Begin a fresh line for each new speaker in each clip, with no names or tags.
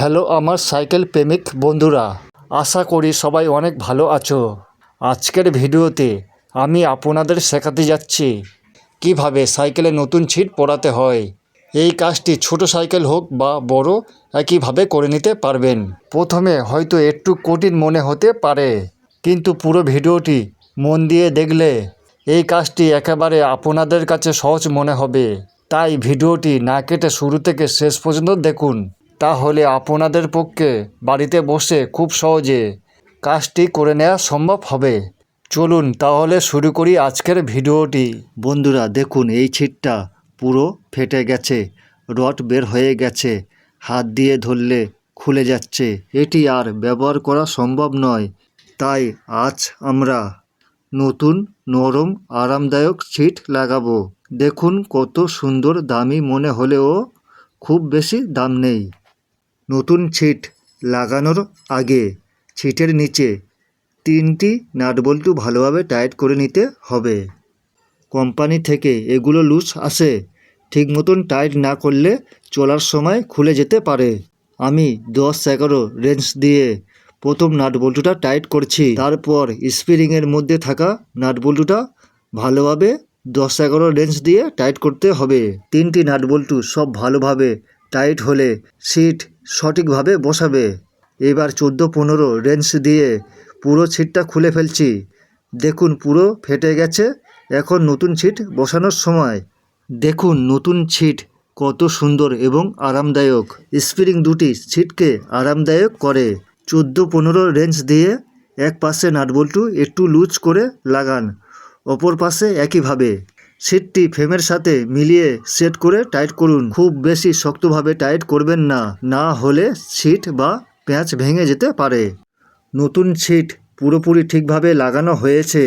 Hello আমার cycle প্রেমিক বন্ধুরা, আশা করি সবাই অনেক ভালো আছো। আজকের ভিডিওতে আমি আপনাদের শেখাতে যাচ্ছি, কীভাবে সাইকেলে নতুন ছিট পরাতে হয়। এই কাজটি ছোট সাইকেল হোক বা বড়, একইভাবে করে নিতে পারবেন। প্রথমে হয়তো একটু কঠিন মনে হতে পারে, কিন্তু পুরো ভিডিওটি মন দিয়ে দেখলে এই কাজটি একেবারে আপনাদের কাছে সহজ মনে হবে। তাই ভিডিওটি না কেটে শুরু থেকে শেষ পর্যন্ত দেখুন। তাহলে আপনাদের পক্ষে বাড়িতে বসে খুব সহজে কাজটি করে নেওয়া সম্ভব হবে। চলুন তাহলে শুরু করি আজকের ভিডিওটি। বন্ধুরা, দেখুন, এই ছিটটা পুরো ফেটে গেছে, রড বের হয়ে গেছে, হাত দিয়ে ধরলে খুলে যাচ্ছে। এটি আর ব্যবহার করা সম্ভব নয়। তাই আজ আমরা নতুন, নরম, আরামদায়ক সিট লাগাবো। দেখুন কত সুন্দর দামি মনে হলেও খুব বেশি দাম নেই। নতুন ছিট লাগানোর আগে ছিটের নিচে তিনটি নাটবল্টু ভালোভাবে টাইট করে নিতে হবে। কোম্পানি থেকে এগুলো লুজ আসে ঠিক মতন টাইট না করলে চলার সময় খুলে যেতে পারে। আমি দশ এগারো রেঞ্জ দিয়ে প্রথম নাটবল্টুটা টাইট করছি। তারপর স্প্রিংয়ের মধ্যে থাকা নাটবল্টুটা ভালোভাবে দশ এগারো রেঞ্জ দিয়ে টাইট করতে হবে। তিনটি নাটবল্টু সব ভালোভাবে টাইট হলে সিট সঠিকভাবে বসাবে। এবার চোদ্দ পনেরো রেঞ্জ দিয়ে পুরো ছিটটা খুলে ফেলছি। দেখুন, পুরো ফেটে গেছে। এখন নতুন ছিট বসানোর সময়। দেখুন, নতুন ছিট কত সুন্দর এবং আরামদায়ক। স্প্রিং দুটি ছিটকে আরামদায়ক করে। চোদ্দ পনেরো রেঞ্জ দিয়ে এক পাশে নাটবল্টু একটু লুজ করে লাগান। অপর পাশে একইভাবে। সিটটি ফ্রেমের সাথে মিলিয়ে সেট করে টাইট করুন। খুব বেশি শক্তভাবে টাইট করবেন না না হলে সিট বা প্যাঁচ ভেঙে যেতে পারে। নতুন সিট পুরোপুরি ঠিকভাবে লাগানো হয়েছে।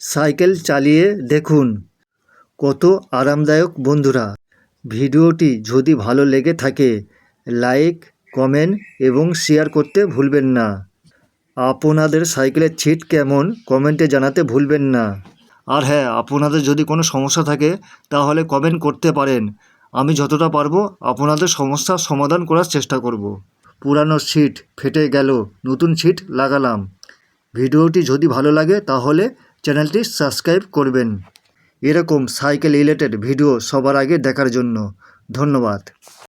সাইকেল চালিয়ে দেখুন। কত আরামদায়ক বন্ধুরা। ভিডিওটি যদি ভালো লেগে থাকে, লাইক, কমেন্ট এবং শেয়ার করতে ভুলবেন না। আপনাদের সাইকেলের ছিট কেমন, কমেন্টে জানাতে ভুলবেন না। আর হ্যাঁ আপনাদের যদি কোনো সমস্যা থাকে, তাহলে কমেন্ট করতে পারেন। আমি যতটা পারব আপনাদের সমস্যার সমাধান করার চেষ্টা করব। পুরানো সিট ফেটে গেল, নতুন সিট লাগালাম। ভিডিওটি যদি ভালো লাগে, তাহলে চ্যানেলটি সাবস্ক্রাইব করবেন। এরকম সাইকেল রিলেটেড ভিডিও সবার আগে দেখার জন্য ধন্যবাদ।